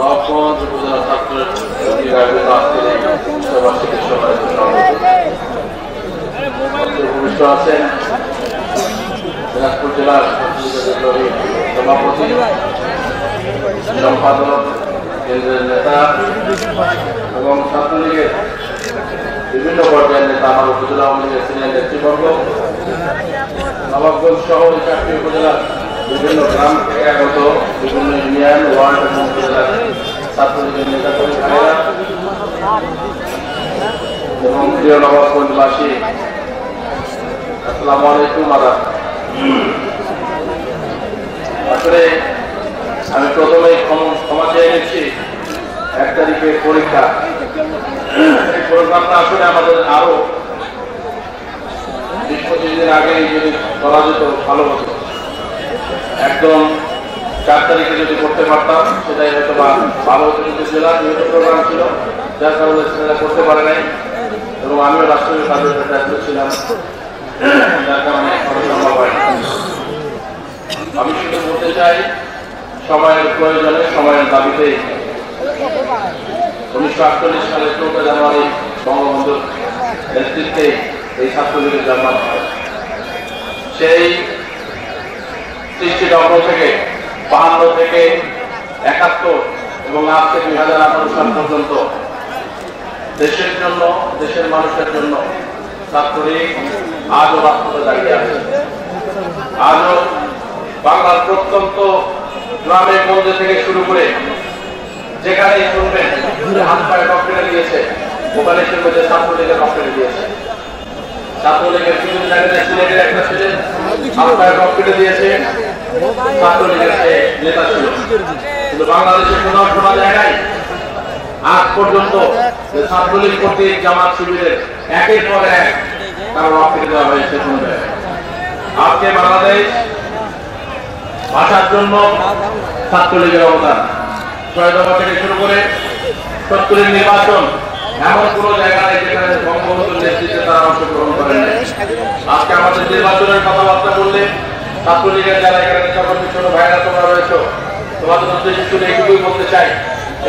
নবগঞ্জ উপজেলা ছাত্র সমিতির আয়োজিত আজকের এই বিশ্ববার্ষিকীর সম্মানিত সভাপতি উপবিষ্ট আছেন দিনাজপুর জেলার সভাপতি সম্পাদক কেন্দ্রের নেতা এবং ছাত্রলীগের বিভিন্ন পর্যায়ের নেতা আমার উপজেলা আওয়ামী লীগের সিনিয়র নেতৃবর্গ নবাবগঞ্জ এই চারটি উপজেলার বিভিন্ন গ্রাম থেকে আগত বিভিন্ন ইউনিয়ন, ওয়ার্ড এবং ছাত্রলীগের নেতা কর্মীরা এবং প্রিয় নবাবগঞ্জবাসী আলাইকুম আসলে আমি প্রথমেই ক্ষমা চেয়ে নিচ্ছি। এক তারিখের পরীক্ষা। এই প্রোগ্রামটা আসলে আমাদের আরও বিশ পঁচিশ দিন আগে যদি করা যেত, ভালো হতো। একদম চার তারিখে যদি করতে পারতাম, সেটাই হয়তো বা ভালো হতো কিন্তু জেলা যেহেতু প্রোগ্রাম ছিল। যার কারণে সেটা করতে পারে নাই। এবং আমিও রাষ্ট্রীয় কাজের সাথে ব্যস্ত ছিলাম। যার কারণে করা সম্ভব আমি শুধু বলতে চাই, সময়ের প্রয়োজনে সময়ের দাবিতে উনিশশো আটচল্লিশ সালের চৌঠা জানুয়ারি বঙ্গবন্ধুর নেতৃত্বে এই ছাত্রলীগের জন্ম সেই সৃষ্টি লগ্ন থেকে বাহান্ন থেকে একাত্তর এবং আজকে দুই হাজার আঠারো সাল পর্যন্ত দেশের জন্য, দেশের মানুষের জন্য ছাত্রলীগ আজও রাষ্ট্রতে দাঁড়িয়ে আছে। আজও বাংলার প্রত্যন্ত গ্রামে গঞ্জে থেকে শুরু করে যেখানেই শুনবেন হাত পায়ে রক্তেটা দিয়েছে ওখানে শুনবে যে ছাত্রলীগের রক্তেটা দিয়েছে। ছাত্রলীগের সিলেটের একটা ছেলে হাত পায়ে রক্তেটা দিয়েছে। ভাষার জন্য ছাত্রলীগের অবদান ছয় দফা থেকে শুরু করে সত্তরের নির্বাচন এমন কোন জায়গা নেই যেখানে বঙ্গবন্ধুর নেতৃত্বে তারা অংশগ্রহণ করেন আজকে আমাদের নির্বাচনের কথাবার্তা বললে ছাত্রলীগের যারা এখানে নেতাকর্মী ছোট ভাইরা তোমরা রয়েছ, তোমাদের উদ্দেশ্যে শুনে এটুকুই বলতে চাই,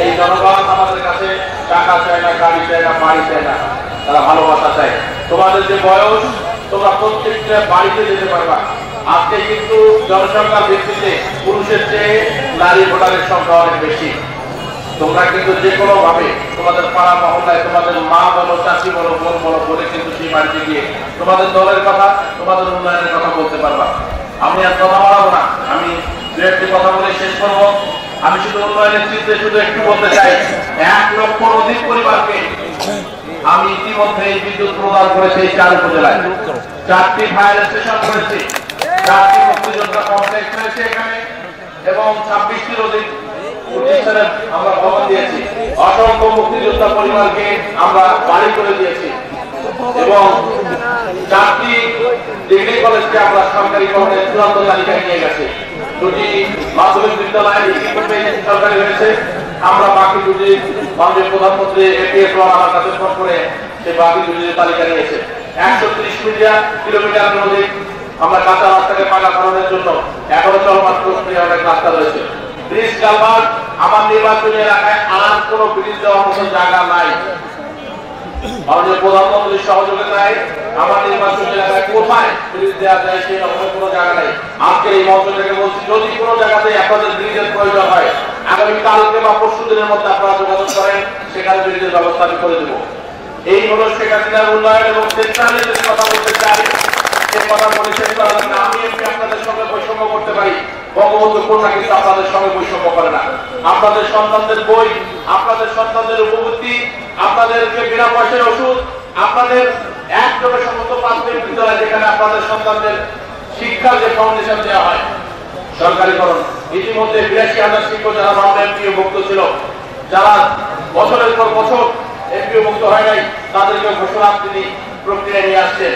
এই জনগণ আমাদের কাছে টাকা চায় না, গাড়ি চায় না, বাড়ি চায় না, তারা ভালোবাসা চায়। তোমাদের যে বয়স, তোমরা প্রত্যেকটা বাড়িতে যেতে পারবা। আজকে কিন্তু জনসংখ্যার ভিত্তিতে পুরুষের চেয়ে নারী ভোটারের সংখ্যা অনেক বেশি। তোমরা কিন্তু যে কোনো ভাবে তোমাদের পাড়া মহল্লায় তোমাদের মা বলো চাষি বলো, বোন বলো, বলে কিন্তু সেই বাড়িতে গিয়ে তোমাদের দলের কথা, তোমাদের উন্নয়নের কথা বলতে পারবা। আমি আর কথা বাড়াবো না। আমি দু একটি কথা বলে শেষ করব। আমি শুধু উন্নয়নের চিত্রে শুধু একটু বলতে চাই, এক লক্ষ অধিক পরিবারকে আমি ইতিমধ্যে এই বিদ্যুৎ প্রদান করেছি এই চার উপজেলায়। চারটি ফায়ার স্টেশন করেছি। চারটি মুক্তিযোদ্ধা কমপ্লেক্স রয়েছে এখানে। এবং ছাব্বিশটির অধিক আমরা ভবন দিয়েছি। অসংখ্য মুক্তিযোদ্ধা পরিবারকে আমরা বাড়ি করে দিয়েছি। এবং চারটি ডিগ্রি কলেজকে আমরা সরকারি চূড়ান্ত তালিকায় নিয়ে গেছে। দুটি মাধ্যমিক বিদ্যালয় সরকারি হয়েছে। আমরা বাকি দুটি মাননীয় প্রধানমন্ত্রী এপিএস আমার কাছে ফোন করে সে বাকি দুটি তালিকা নিয়েছে। একশো ত্রিশ মিটার কিলোমিটার অধিক আমরা কাঁচা রাস্তাকে পাকা করানোর জন্য এখনও চলমান প্রক্রিয়া অনেক রাস্তা রয়েছে। ব্রিজ কালভার্ট আমার নির্বাচনী এলাকায় আর কোনো ব্রিজ দেওয়ার মতো জায়গা নাই। মাননীয় প্রধানমন্ত্রীর সহযোগিতায় আমার নির্বাচনী এলাকায় কোথায় ব্রিজ দেওয়া যায় সেই রকমের কোনো জায়গা নেই। আজকে এই মঞ্চ থেকে বলছি, যদি কোনো জায়গাতে আপনাদের ব্রিজের প্রয়োজন হয়, আগামী বা পরশু দিনের মধ্যে আপনারা যোগাযোগ করেন, সেখানে ব্রিজের ব্যবস্থা আমি করে দেবো। এই হলো শেখ হাসিনার উন্নয়ন এবং সেন্ট্রালের যে কথা বলতে চাই, সে কথা বলে শেষ করা আমি এমনি আপনাদের সঙ্গে বৈষম্য করতে পারি বঙ্গবন্ধু কন্যা কিন্তু আপনাদের সঙ্গে বৈষম্য করে না। আপনাদের সন্তানদের বই, আপনাদের সন্তানদের উপবৃত্তি আপনাদেরকে বিনা পয়সার ওষুধ, আপনাদের একদমে সমস্ত প্রাথমিক বিদ্যালয় যেখানে আপনাদের সন্তানদের শিক্ষার যে ফাউন্ডেশন দেওয়া হয়, সরকারিকরণ। ইতিমধ্যে বিরাশি হাজার শিক্ষক যারা নন এমপিও মুক্ত ছিল, যারা বছরের পর বছর এমপিও মুক্ত হয় নাই তাদেরকে ঘোষণা তিনি প্রক্রিয়া নিয়ে আসছেন।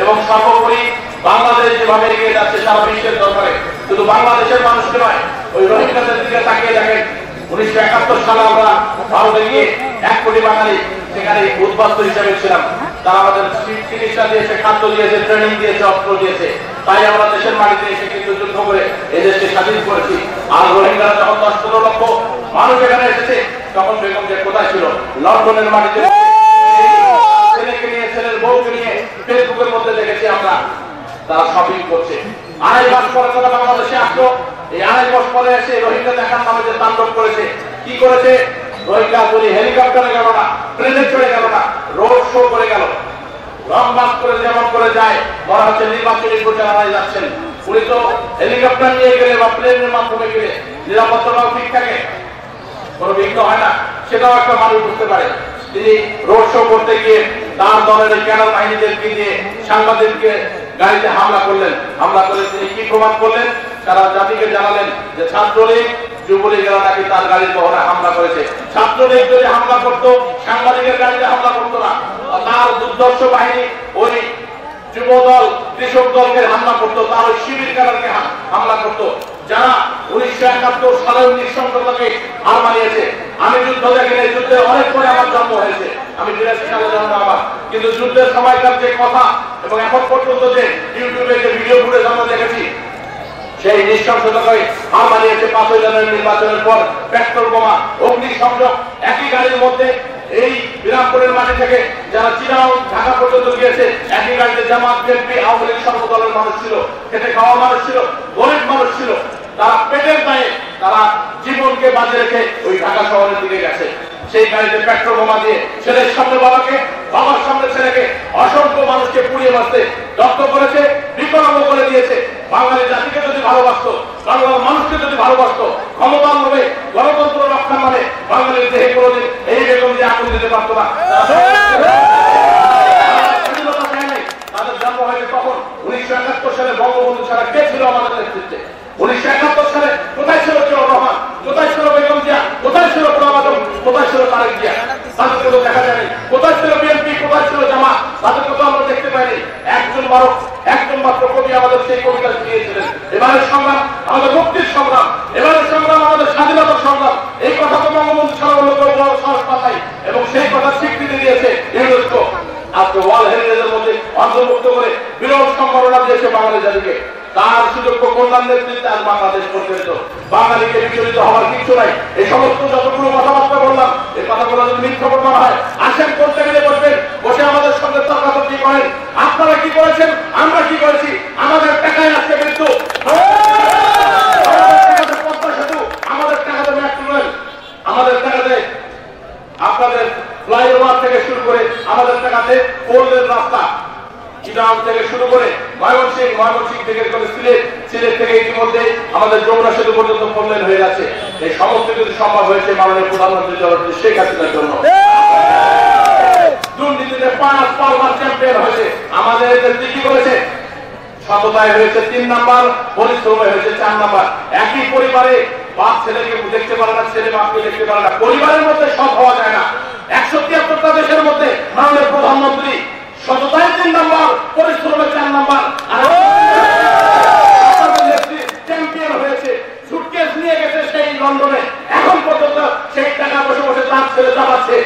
এবং সর্বোপরি বাংলাদেশ যেভাবে এগিয়ে যাচ্ছে সারা বিশ্বের দরবারে, শুধু বাংলাদেশের মানুষকে নয়, ওই রোহিঙ্গাদের দিকে তাকিয়ে দেখেন। উনিশশো একাত্তর সালে আমরা ভারতে গিয়ে এক কোটি বাঙালি সেখানে উদ্বাস্ত হিসেবে ছিলাম। তারা আমাদের চিকিৎসা দিয়েছে, খাদ্য দিয়েছে ট্রেনিং দিয়েছে, অস্ত্র দিয়েছে। তাই আমরা দেশের মাটিতে এসে কিন্তু যুদ্ধ করে এই দেশকে স্বাধীন করেছি। আর রোহিঙ্গারা যখন দশ পনেরো লক্ষ মানুষ এখানে এসেছে, তখন বেগম যে কোথায় ছিল? লন্ডনের মাটিতে। ছেলেকে নিয়ে, ছেলের বউকে নিয়ে ফেসবুকের মধ্যে দেখেছি আমরা। তারা শপিং করছে। আড়াই মাস পরে তারা বাংলাদেশে আসলো, এই আড়াই মাস পরে এসে রোহিঙ্গা দেখার নামে যে তাণ্ডব করেছে, কি করেছে? রোহিঙ্গা যদি হেলিকপ্টারে গেল না প্লেনে চড়ে গেল না, রোড শো করে গেল। রং করে যেমন করে যায় মনে হচ্ছে নির্বাচনী প্রচারণায় যাচ্ছেন। উনি তো হেলিকপ্টার নিয়ে গেলে বা প্লেনের মাধ্যমে গেলে নিরাপত্তাটাও ঠিক থাকে। কোনো বিঘ্ন হয় না, সেটাও একটা মানুষ বুঝতে পারে। তিনি রোড শো করতে গিয়ে তার দলের ক্যাডার বাহিনীদেরকে দিয়ে সাংবাদিককে গাড়িতে হামলা করলেন। হামলা করে তিনি কি প্রমাণ করলেন? সারা জাতিকে জানালেন যে ছাত্রলীগ আমি যুদ্ধ দেখি এই যুদ্ধের অনেক পরে আমার জন্ম হয়েছে। আমি বিরাশি সালে জন্ম আমার। কিন্তু যুদ্ধের সময়কার যে কথা, এবং এখন পর্যন্ত যে ইউটিউবে যে ভিডিও ফুটেজ আমরা দেখেছি সেই নিঃসংসদকে হার মানিয়েছে পাঁচই জানুয়ারি নির্বাচনের পর পেট্রোল বোমা অগ্নি সংযোগ একই গাড়ির মধ্যে এই বিরামপুরের মাঠে থেকে যারা চিরাও ঢাকা পর্যন্ত গিয়েছে, একই গাড়িতে জামাত, বিএনপি, আওয়ামী লীগ সর্বদলের মানুষ ছিল খেতে খাওয়া মানুষ ছিল, গরিব মানুষ ছিল, তারা পেটের দায়ে তারা জীবনকে বাজে রেখে ওই ঢাকা শহরের দিকে গেছে। সেই গাড়িতে পেট্রোল বোমা দিয়ে ছেলের সামনে বাবাকে, বাবার সামনে ছেলেকে অসংখ্য মানুষকে পুড়িয়ে বাঁচতে দগ্ধ করেছে, বিকলাঙ্গ করে দিয়েছে। বাঙালি জাতিকে যদি ভালোবাসতো, বাংলার মানুষকে যদি ভালোবাসতো ক্ষমতার নামে গণতন্ত্র রক্ষার নামে বাঙালির দেহে কোনোদিন এই বেগম দিয়ে আগুন দিতে পারতো না। একাত্তর সালে জিয়া? দেখা আমরা দেখতে পাইনি। একজন মারক একজন মাত্র কবি আমাদের সেই কবিতা শুনিয়েছিলেন। এবারের সংগ্রাম, আমাদের মুক্তির সংগ্রাম, এবারের সংগ্রাম আমাদের স্বাধীনতার সংগ্রাম। এই কথা তো বঙ্গবন্ধু সাহস পাঠাই এবং সেই কথা স্বীকৃতি দিয়েছে ইউনেস্কো। আজকে ওয়ার্ল্ড হেরিটেজের মধ্যে অন্তর্ভুক্ত করে বিরল সম্মাননা দিয়েছে বাঙালি জাতিকে। তার সুযোগ্য কল্যাণ নেতৃত্বে আজ বাংলাদেশ পর্যন্ত বাঙালিকে বিচলিত হওয়ার কিছু নাই। এই সমস্ত যতগুলো কথাবার্তা বললাম, এই কথাগুলো যদি মিথ্যা প্রমাণ হয়, আসেন করতে গেলে বসবেন। বসে আমাদের সঙ্গে তর্কাতর্কি করেন। আপনারা কি করেছেন? আমরা কি করেছি? আমাদের টাকায় আজকে মৃত্যু আমাদের যমুনা সেতু পর্যন্ত ফোনলেন হয়ে যাচ্ছে এই সমস্ত কিছু সম্ভব হয়েছে মাননীয় প্রধানমন্ত্রী শেখ হাসিনার জন্য। দুর্নীতিতে পাঁচ পাঁচবার চ্যাম্পিয়ন হয়েছে। আমাদের নেত্রী কি করেছে? সততায় হয়েছে তিন নাম্বার, পরিশ্রমে হয়েছে চার নাম্বার। একই পরিবারে বাপ ছেলেকে দেখতে পারে না, ছেলে বাপকে দেখতে পারে না। পরিবারের মধ্যে সব হওয়া যায় না। একশো তিয়াত্তরটা দেশের মধ্যে মাননীয় প্রধানমন্ত্রী সততায় তিন নাম্বার, পরিশ্রমে চার নাম্বার। আর চ্যাম্পিয়ন হয়েছে। সুটকেস নিয়ে গেছে সেই লন্ডনে। এখন পর্যন্ত সেই টাকা তার ছেলে চালাচ্ছে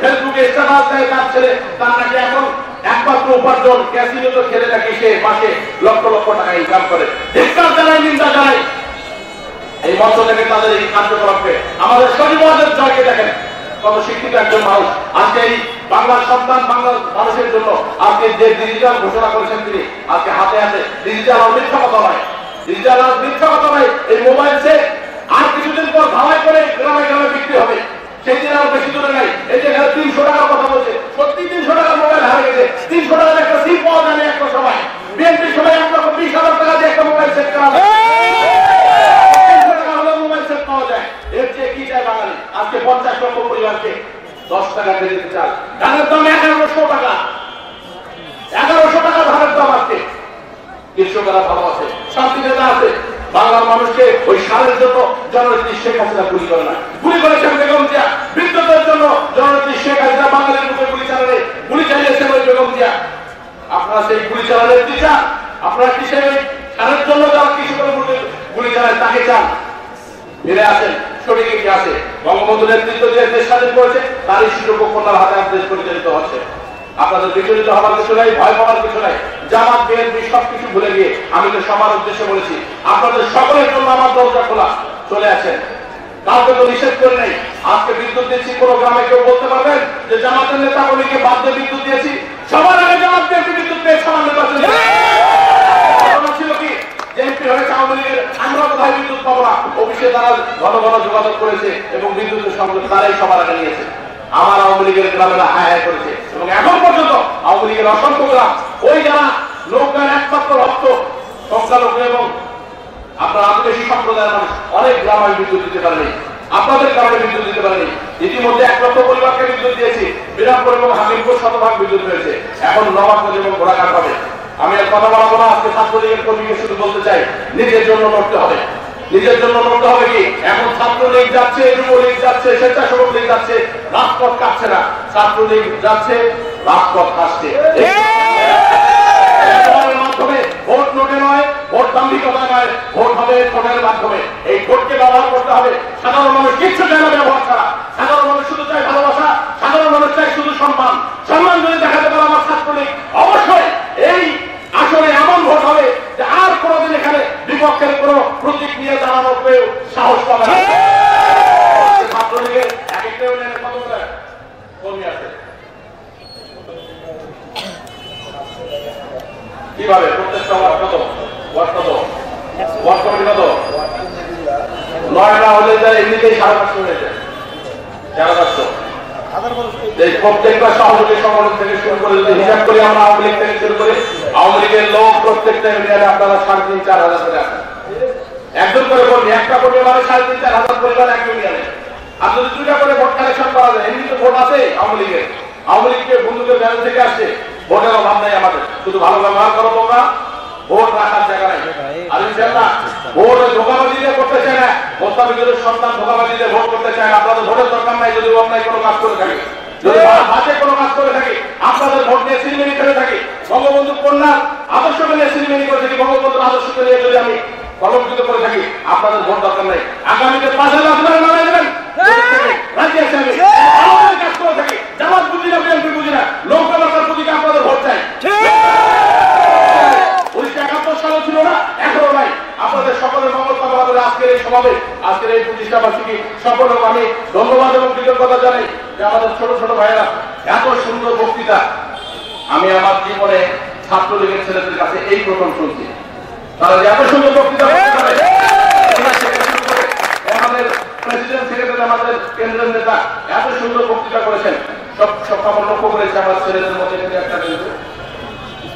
ফেসবুকে স্ট্যাটাস দেয় তার ছেলে তার নাকি এখন একমাত্র উপার্জন ক্যাসিনো তো খেলে নাকি সে মাসে লক্ষ লক্ষ টাকা ইনকাম করে। ধিক্কার জানাই, নিন্দা জানাই। এই মঞ্চ থেকে তাদের এই কার্যকলাপকে আমাদের সমাজের জয়কে দেখেন। কত শিক্ষিত একজন মানুষ। আজকে এই বাংলার সন্তান বাংলার মানুষের জন্য আজকে যে ডিজিটাল ঘোষণা করেছেন তিনি, আজকে হাতে হাতে ডিজিটাল আর মিথ্যা কথা নয়। ডিজিটাল আর মিথ্যা কথা নয়, এই মোবাইল সে আর কিছুদিন পর ধাওয়াই করে গ্রামে গ্রামে বিক্রি হবে। সেই দিন আর বেশি দূরে নাই এই যে এখানে তিনশো টাকার কথা বলছে সত্যি তিনশো টাকার মোবাইল হারিয়ে গেছে তিনশো টাকার একটা সিম পাওয়া যায় না একটা সময় বিএনপি সময় এক লক্ষ বিশ হাজার টাকা দিয়ে একটা মোবাইল সেট করা হয়। তিনশো টাকা হলে মোবাইল সেট পাওয়া যায় এর চেয়ে কি চায় বাঙালি আজকে পঞ্চাশ লক্ষ পরিবারকে দশ টাকা দিয়ে দিতে চায় ধানের দাম এগারোশো টাকা এগারোশো টাকা ধানের দাম আজকে কৃষকেরা ভালো আছে শান্তি নেতা আছে বাংলার মানুষকে ওই সারের জন্য জননেত্রী শেখ হাসিনা গুলি করে না। গুলি করেছেন বেগম জিয়া। বিদ্যুতের জন্য জননেত্রী শেখ হাসিনা বাঙালির মুখে গুলি চালালে, গুলি চালিয়েছেন ওই বেগম জিয়া। আপনারা সেই গুলি চালানোর কি চান? আপনারা কি সেই সারের জন্য যারা কৃষকের মুখে গুলি চালায় তাকে চান? ফিরে আসেন শরীরে কি আছে। বঙ্গবন্ধু নেতৃত্ব যে দেশ স্বাধীন করেছে, তারই সুযোগ কন্যার হাতে দেশ পরিচালিত হচ্ছে। আপনাদের বিচলিত হওয়ার কিছু নাই, ভয় পাওয়ার কিছু নাই। জামাত, বিএনপি সবকিছু ভুলে গিয়ে আমি তো সবার উদ্দেশ্যে বলেছি, আপনাদের সকলের জন্য আমার দরজা খোলা। চলে আসেন। কাউকে তো নিষেধ করে নেই। আজকে বিদ্যুৎ দিচ্ছি, কোনো গ্রামে কেউ বলতে পারবেন যে জামাতের নেতা বলিকে বাদ দিয়ে বিদ্যুৎ দিয়েছি। সবার আগে জামাত দিয়ে বিদ্যুৎ আমরা তারা যোগাযোগ করেছে এবং বিদ্যুতের তারাই সবার নিয়েছে। আমার পর্যন্ত ওই একমাত্র সংখ্যালঘু এবং আপনার আদিবাসী সম্প্রদায়ের মানুষ অনেক গ্রাম বিদ্যুৎ দিতে পারেনি। আপনাদের কারণে বিদ্যুৎ দিতে পারেনি। ইতিমধ্যে এক লক্ষ পরিবারকে বিদ্যুৎ দিয়েছি। বিরামপুর এবং হামিরপুর শতভাগ বিদ্যুৎ হয়েছে। এখন এবং ঘোড়াঘাট হবে আমি কথা বলাবো না, আজকে ছাত্রলীগের কর্মীকে শুধু বলতে চাই, নিজের জন্য লড়তে হবে। নিজের জন্য লড়তে হবে কি? এখন ছাত্রলীগ যাচ্ছে, যুবলীগ যাচ্ছে স্বেচ্ছাসেবক লীগ যাচ্ছে, রাজপথ কাটছে না। ছাত্রলীগ যাচ্ছে, রাজপথ কাটছে ভোটের মাধ্যমে ভোট নোটে নয় ভোট দাম্ভিকতায় নয় ভোট হবে ভোটের মাধ্যমে। এই ভোটকে ব্যবহার করতে হবে। সাধারণ মানুষ কিচ্ছু চায় না ব্যবহার ছাড়া। সাধারণ মানুষ শুধু চায় ভালোবাসা সাধারণ মানুষ চায় শুধু সম্মান। সম্মান যদি দেখাতে পারে আমার ছাত্রলীগ অবশ্যই এই আসলে এমন ভোট হবে যে আর কোনোদিন এখানে বিপক্ষের কোনো প্রতীক নিয়ে দাঁড়ানোর সাহস পাবে না। ছাত্রলীগের এক একটা ইউনিয়নে কত করে কর্মী আছে? কীভাবে? প্রত্যেকটা কত ওয়ার্ড কত ওয়ার্ড কমিটি কত নয়টা হলে যায়। এমনিতেই আওয়ামী লীগের একজন করে একটা মানে সাড়ে তিন, চার হাজার পরিবার এক ইউনিয়নে আর যদি দুইটা করে ভোট কালেকশন করা যায়, এমনি তো আছে আওয়ামী লীগের। বন্ধুদের থেকে আসছে। ভোটের অভাব নাই আমাদের। শুধু ভালো ব্যবহার করো তোমরা। ভোট রাখার জায়গা নাই। আর ইনশাআল্লাহ ভোট ধোকাবাজি দিয়ে করতে চায় না। মোস্তাফিজুরের সন্তান ধোকাবাজি দিয়ে ভোট করতে চায় না আপনাদের ভোটের দরকার নাই যদি অন্যায় কোনো কাজ করে থাকে। যদি বাজে কোনো কাজ করে থাকি আপনাদের ভোট নিয়ে সিনেমিনি করে থাকি। বঙ্গবন্ধু কন্যার আদর্শকে নিয়ে সিনেমিনি করে থাকি। বঙ্গবন্ধুর আদর্শকে নিয়ে যদি আমি কলঙ্কিত করে থাকি আপনাদের ভোট দরকার নাই। আগামীতে পাঁচ হাজার আপনারা নামাই দেবেন রাজি আছে আমি? কাজ করে থাকি। জামাত বুঝি না বিএনপি বুঝি না। প্রতি আপনাদের ভোট চাই উনিশশো একাত্তর সালে ছিল না এখনও নাই আপনাদের সকলের মঙ্গল কামনা করে আজকের এই সমাবেশ, আজকের এই প্রতিষ্ঠা বার্ষিকী সকলকে আমি ধন্যবাদ এবং কৃতজ্ঞতা জানাই যে আমাদের ছোট ছোট ভাইয়েরা এত সুন্দর বক্তৃতা। আমি আমার জীবনে ছাত্রলীগের ছেলেদের কাছে এই প্রথম শুনছি। তারা যে এত সুন্দর বক্তৃতা আমাদের ছেলেদের মধ্যে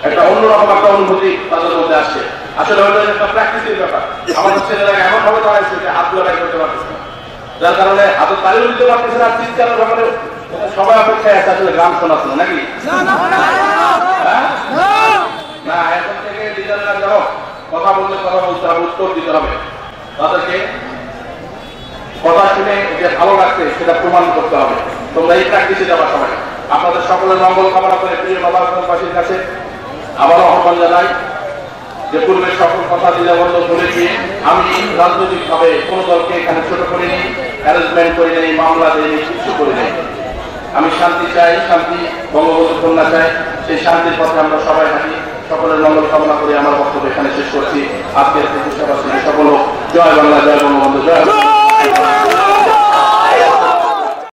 একটা অন্যরকম একটা অনুভূতি তাদের মধ্যে আসছে। আসলে ওইটা একটা প্র্যাকটিসের ব্যাপার। আমাদের ছেলেরা এমন ভাবে দাঁড়াইছে যে হাত লড়াই করতে পারতেছে না। যার কারণে হাতে তালিও দিতে পারতেছে না চিৎকারের ব্যাপারে সবাই অপেক্ষায় আছে আসলে গান শোনার জন্য নাকি? হ্যাঁ? না। এখন থেকে লিডাররা জানো কথা বললে কথা বলতে হবে উত্তর দিতে হবে। তাদেরকে কথা শুনে যে ভালো লাগছে সেটা প্রমাণ করতে হবে। তোমরা এই প্র্যাকটিসে যাবা সময় আপনাদের সকলের মঙ্গল কামনা করে প্রিয় নবাবাসীর কাছে আবারও আহ্বান জানাই। যে পূর্বে সকল কথা দিলে বন্ধ বলে আমি রাজনৈতিক ভাবে কোন দলকে এখানে ছোট করে করিনি অ্যারেঞ্জমেন্ট করি নেই, মামলা দিইনি কিছু করি নেই আমি শান্তি চাই, শান্তি, বঙ্গবন্ধু কন্যা চাই, সেই শান্তির পথে আমরা সবাই হাঁটি, সকলের মঙ্গল কামনা করে আমার বক্তব্য এখানে শেষ করছি আজকের সকল। জয় বাংলা, জয় বঙ্গবন্ধু, জয়।